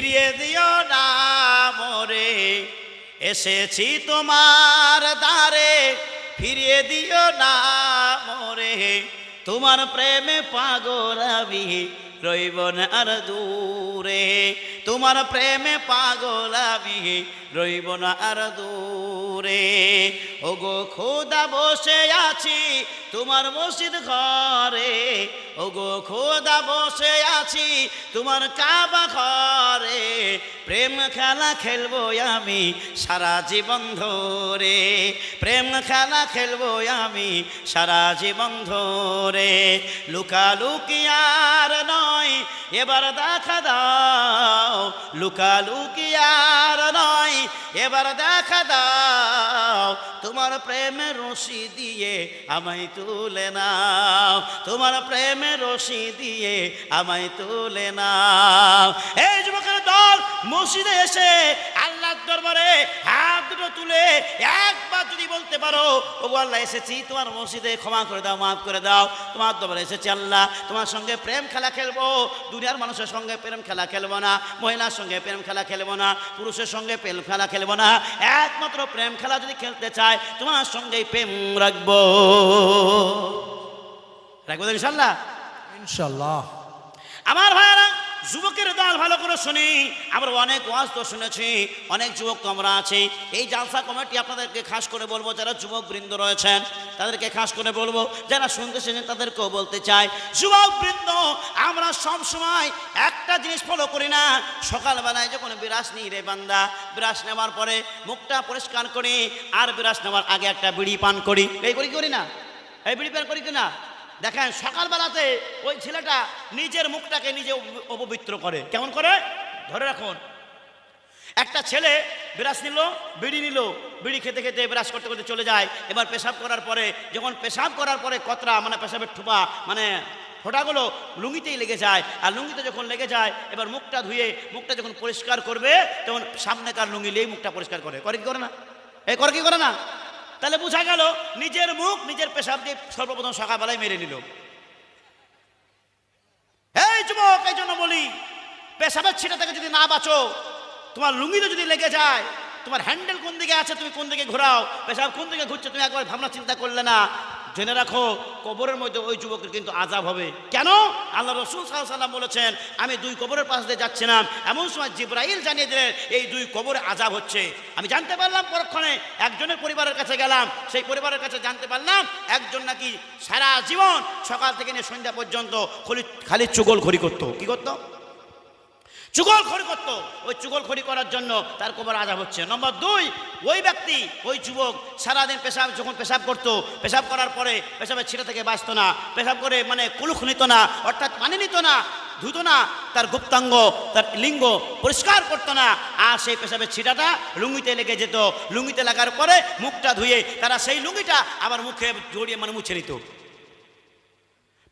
ফিরিয়ে দিও না মোরে। এসেছি তোমার দ্বারে, ফিরিয়ে দিও না মোরে। তোমার প্রেমে পাগল আমি রইব না আর দূরে। তোমার প্রেমে পাগল আমি রইব না আর দূরে। ওগো খোদা বসে আছি তোমার মসজিদ ঘরে, ওগো খোদা বসে আছি তোমার কাবা ঘরে। প্রেম খেলা খেলব আমি সারা জীবন ধরে, প্রেম খেলা খেলব আমি সারা জীবন ধরে। লুকালুকি আর নয়, এবার দেখা দাও। লুকালুকি আর নয়, এবার দেখা দাও। তোমার প্রেমে রশি দিয়ে আমায় তুলে নাও, তোমার প্রেমে রশি দিয়ে আমায় তুলে নাও। এই যুবকের মসজিদে এসে আল্লাহর দরবারে হাত দুটো তুলে একবার যদি বলতে পারো ও আল্লাহ এসেছি তোমার মসজিদে ক্ষমা করে দাও মাফ করে দাও। তোমার দরবারে এসেছি আল্লাহ তোমার সঙ্গে প্রেম খেলা খেলব। দুনিয়ার মানুষের সঙ্গে প্রেম খেলা খেলব না মহিলার সঙ্গে প্রেম খেলা খেলব না পুরুষের সঙ্গে প্রেম খেলা খেলব না। একমাত্র প্রেম খেলা যদি খেলতে চায় তোমার সঙ্গেই প্রেম রাখব। রাখব ইনশাল্লাহ? ইনশাল্লাহ। আমার ভাইয়ারা যুবকের দল ভালো করে শুনি। আমরা অনেক ওয়াজ তো শুনেছি, অনেক যুবক তো আমরা আছি। এই জালসা কমিটি আপনাদেরকে খাস করে বলব, যারা যুবক বৃন্দ রয়েছেন, তাদেরকে খাস করে বলব, যারা শুনতেছেন তাদেরকেও বলতে চাই। যুবক বৃন্দ, আমরা সব সময় একটা জিনিস ফলো করি না। সকালবেলায় যখন বিরাস নিই রে বান্দা বিরাস নেওয়ার পরে মুখটা পরিষ্কার করি, আর বিরাস নেওয়ার আগে একটা বিড়ি পান করি। এই করি করি না? এই বিড়ি পান করি কিনা দেখেন, সকালবেলাতে ওই ছেলেটা নিজের মুখটাকে নিজে অপবিত্র করে। কেমন করে? ধরে রাখুন। একটা ছেলে বিরাস নিল, বিড়ি নিল, বিড়ি খেতে খেতে বিরাস করতে করতে চলে যায়। এবার পেশাব করার পরে, যখন পেশাব করার পরে কতরা মানে পেশাবের ঠোপা মানে ফোঁটাগুলো লুঙ্গিতেই লেগে যায়। আর লুঙ্গিতে যখন লেগে যায়, এবার মুখটা ধুয়ে, মুখটা যখন পরিষ্কার করবে, তখন সামনে তার লুঙ্গি নিয়েই মুখটা পরিষ্কার করে। করে কি করে না? এই করে কি করে না? তাহলে বোঝা গেল নিজের মুখ নিজের পেশাব দিয়ে সর্বপ্রথম সকালবেলায় মেরে নিল। এই যুবক, এই জন্য বলি, পেশাবের ছিটা থেকে যদি না বাঁচো, তোমার লুঙ্গিতে যদি লেগে যায়, তোমার হ্যান্ডেল কোন দিকে আছে তুমি কোন দিকে ঘোরাও, পেশাব কোন দিকে ঘুরছো তুমি একবার ভাবনা চিন্তা করলে না। জেনে রাখো, কবরের মধ্যে ওই যুবকের কিন্তু আজাব হবে। কেন? আল্লাহ রসুল সাল্লাম বলেছেন, আমি দুই কবরের পাশ দিয়ে যাচ্ছিলাম এমন সময় জিব্রাইল জানিয়ে দিলেন, এই দুই কবরে আজাব হচ্ছে। আমি জানতে পারলাম পরক্ষণে, একজনের পরিবারের কাছে গেলাম, সেই পরিবারের কাছে জানতে পারলাম, একজন নাকি সারা জীবন সকাল থেকে নিয়ে সন্ধ্যা পর্যন্ত খালি চুগল খড়ি করতো। কি করতো? চুগল খড়ি করতো। ওই চুগল খড়ি করার জন্য তার কবর আজাব হচ্ছে। নম্বর দুই, ওই ব্যক্তি, ওই যুবক সারাদিন পেশাব, যখন পেশাব করতো, পেশাব করার পরে পেশাবের ছিঁড়ে থেকে বাঁচতো না, পেশাব করে মানে কুলুখ নিত না, অর্থাৎ পানি নিত না, ধুত না, তার গুপ্তাঙ্গ, তার লিঙ্গ পরিষ্কার করতো না, আর সেই পেশাবের ছিটাটা লুঙ্গিতে লেগে যেত। লুঙ্গিতে লাগার পরে মুখটা ধুয়ে তারা সেই লুঙ্গিটা আবার মুখে জড়িয়ে মানে মুছে নিত।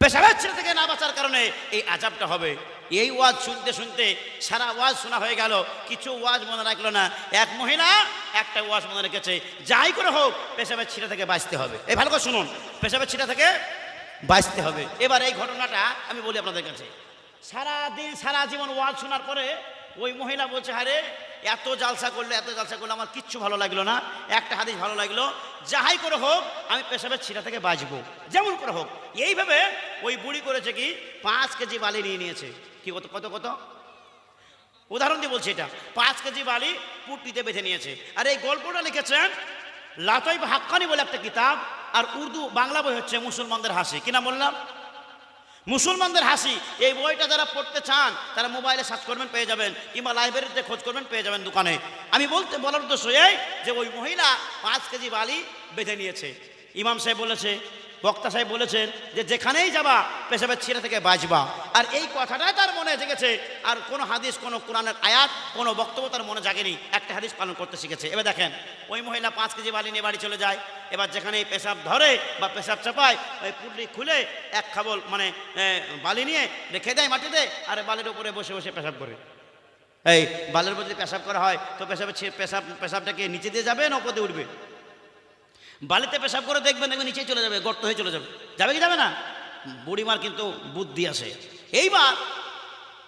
পেশাবের ছেলে থেকে না বাঁচার কারণে এই আজাবটা হবে। এই ওয়াজ শুনতে শুনতে সারা ওয়াজ শোনা হয়ে গেল। কিছু ওয়াজ মনে রাখল না। এক মহিলা একটা ওয়াজ মনে রেখেছে। যাই করে হোক, পেশাবের ছিটা থেকে বাঁচতে হবে। এই ভালো করে শুনুন। পেশাবের ছিটা থেকে বাঁচতে হবে। এবার এই ঘটনাটা আমি বলি আপনাদের কাছে। সারা দিন সারা জীবন ওয়াজ শোনার পরে ওই মহিলা বলছে, আরে, এত জালসা করলে, এত জালসা করলে আমার কিচ্ছু ভালো লাগল না। একটা হাদিস ভালো লাগল। যাহাই করে হোক, আমি পেশাবের ছিটা থেকে বাঁচবো। যেমন করে হোক। এইভাবে ওই বুড়ি করেছে কি, পাঁচ কেজি বালি নিয়ে নিয়েছে। কি, কত কত কত? উদাহরণ দিয়ে বলছি এটা। পাঁচ কেজি বালি পুটলিতে বেঁধে নিয়েছে। আর এই গল্পটা লিখেছেন লাতইব হাক্কানি বলে একটা কিতাব, আর উর্দু বাংলা বই হচ্ছে মুসলমানদের হাসি। কিনা বললাম? মুসলমানদের হাসি। এই বইটা যারা পড়তে চান, তারা মোবাইলে সার্চ করবেন, পেয়ে যাবেন। কিংবা লাইব্রেরিতে খোঁজ করবেন, পেয়ে যাবেন দোকানে। আমি বলতে, বলার উদ্দেশ্য এই যে ওই মহিলা পাঁচ কেজি বালি বেঁধে নিয়েছে। ইমাম সাহেব বলেছে বক্তা সাহেব বলেছেন যে যেখানেই যাবা, পেশাবের ছিঁড়ে থেকে বাঁচবা। আর এই কথাটাই তার মনে জেগেছে। আর কোনো হাদিস, কোনো কোরআনের আয়াত, কোনো বক্তব্য তার মনে জাগেনি। একটা হাদিস পালন করতে শিখেছে। এবার দেখেন, ওই মহিলা পাঁচ কেজি বালি নিয়ে বাড়ি চলে যায়। এবার যেখানে পেশাব ধরে বা পেশাব চাপায়, ওই পুটলি খুলে এক খাবল মানে বালি নিয়ে রেখে দেয় মাটিতে আর বালির উপরে বসে বসে পেশাব করে। এই বালের উপর যদি পেশাব করা হয়, তো পেশাবের পেশাব, পেশাবটাকে নিচে দিয়ে যাবে না উপর উঠবে? বালিতে পেশাব করে দেখবেন দেখবেন নিচেই চলে যাবে, গর্ত হয়ে চলে যাবে। যাবে কি যাবে না? বুড়িমার কিন্তু বুদ্ধি আছে। এইবার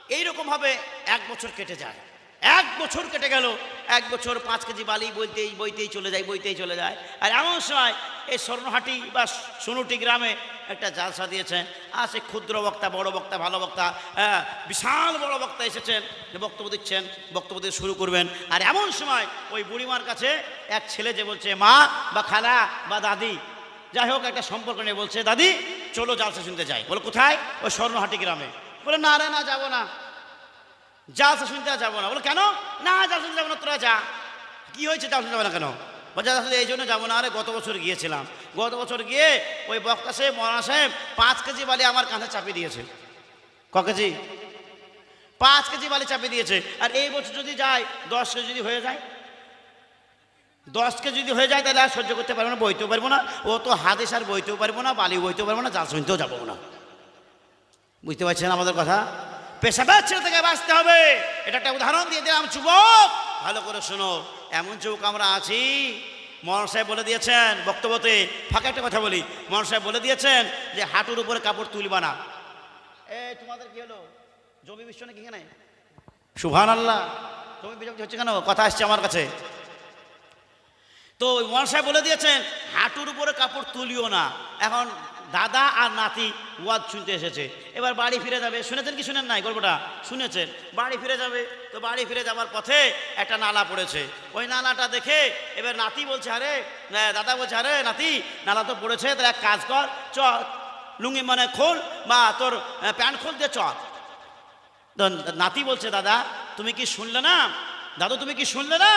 এইরকমভাবে এক বছর কেটে যায়। এক বছর কেটে গেল এক বছর পাঁচ কেজি বালি বইতেই বইতেই চলে যায় বইতেই চলে যায়। আর এমন সময় এই স্বর্ণহাটি বা সোনুটি গ্রামে একটা জালসা দিয়েছেন। আর সে ক্ষুদ্র বক্তা বড় বক্তা ভালো বক্তা হ্যাঁ, বিশাল বড় বক্তা এসেছেন। বক্তব্য দিচ্ছেন বক্তব্য দিয়ে শুরু করবেন। আর এমন সময় ওই বুড়িমার কাছে এক ছেলে যে বলছে মা বা খালা বা দাদি। যাই হোক একটা সম্পর্ক নিয়ে বলছে দাদি চলো জালসা শুনতে যাই। বলো কোথায়? ওই স্বর্ণহাটি গ্রামে। বলে না রে না যাব না। জালসা শুনতে আর যাব না। বলো, কেন? না জালসা শুনতে যাব না, তোরা যা। কি হয়েছে জালসা শুনতে যাব না কেন? বলছে আসলে এই জন্য যাব না। আরে, গত বছর গিয়েছিলাম। গত বছর গিয়ে ওই বক্তা সাহেব মরানা সাহেব পাঁচ কেজি বালি আমার কাঁধে চাপিয়ে দিয়েছে। ক কেজি? পাঁচ কেজি বালি চাপিয়ে দিয়েছে। আর এই বছর যদি যায়, দশ কেজি যদি হয়ে যায়? দশ কেজি যদি হয়ে যায়, তাহলে আর সহ্য করতে পারব না, বইতেও পারব না। ও তো হাদিস আর বইতেও পারব না বালি বইতেও পারব না জাল শুনতেও যাব না। বুঝতে পারছেন আমাদের কথা? পেশাদার ছেলে থেকে বাঁচতে হবে। এটা একটা উদাহরণ দিয়ে দিলাম, যুবক। ভালো করে শোনো, এমন যুবক আমরা আছি মরণ সাহেব বলে দিয়েছেন বক্তব্যতে, ফাঁকা একটা কথা বলি মরণ সাহেব বলে দিয়েছেন যে হাঁটুর উপরে কাপড় তুলবা না। এই তোমাদের কি হলো? জমি বিশ্ব নাকি এখানে? সুভান আল্লাহ জমি বিশ্ব হচ্ছে কেন? কথা আসছে আমার কাছে। তো ওই সাহেব বলে দিয়েছেন, হাঁটুর উপরে কাপড় তুলিও না। এখন দাদা আর নাতি ওয়াজ শুনতে এসেছে। এবার বাড়ি ফিরে যাবে। শুনেছেন কি শুনেন নাই গল্পটা? শুনেছেন। বাড়ি ফিরে যাবে। তো বাড়ি ফিরে যাওয়ার পথে একটা নালা পড়েছে। ওই নালাটা দেখে এবার নাতি বলছে, আরে দাদা বলছে, আরে, নাতি, নালা তো পড়েছে। তাহলে এক কাজ কর চ লুঙ্গি মানে খোল বা তোর প্যান্ট খোল দিয়ে চ নাতি বলছে, দাদা, তুমি কি শুনলে না? দাদু, তুমি কি শুনলে না?